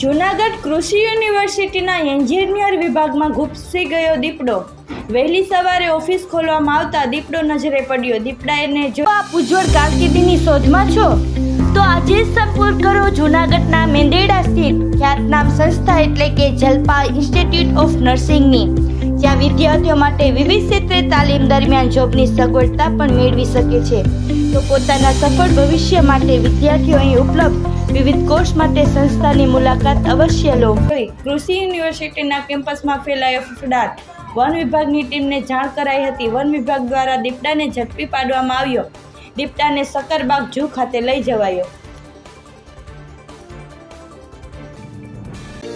જૂનાગઢ કૃષિ યુનિવર્સિટીના એન્જિનિયર વિભાગમાં ઘૂસી ગયો દીપડો. વહેલી સવારે ઓફિસ ખોલવામાં આવતા દીપડો નજરે પડ્યો. દીપડાને જો આપ ઉજ્જવળ કારકિર્દીની શોધમાં છો? તો આજે સંપર્ક કરો જૂનાગઢના મેંદેડા સ્થિત. ખ્યાતનામ સંસ્થા એટલે કે જલપા ઇન્સ્ટિટ્યૂટ ઓફ નર્સિંગની. જ્યાં વિદ્યાર્થીઓ માટે વિવિધ ક્ષેત્રે તાલીમ દરમિયાન જોબની સગવડતા પણ મેળવી શકે છે. તો પોતાના સફળ ભવિષ્ય માટે વિદ્યાર્થીઓ અહીં ઉપલબ્ધ. વિવિધ કોર્સ માટે સંસ્થાની મુલાકાત અવશ્ય લો. કૃષિ યુનિવર્સિટીના કેમ્પસમાં ફેલાયો ફફડાટ. વન વિભાગની ટીમને જાણ કરાઈ હતી. વન વિભાગ દ્વારા દીપડાને ઝડપી પાડવામાં આવ્યો. દીપડાને સકરબાગ ઝૂ ખાતે લઈ જવાયો.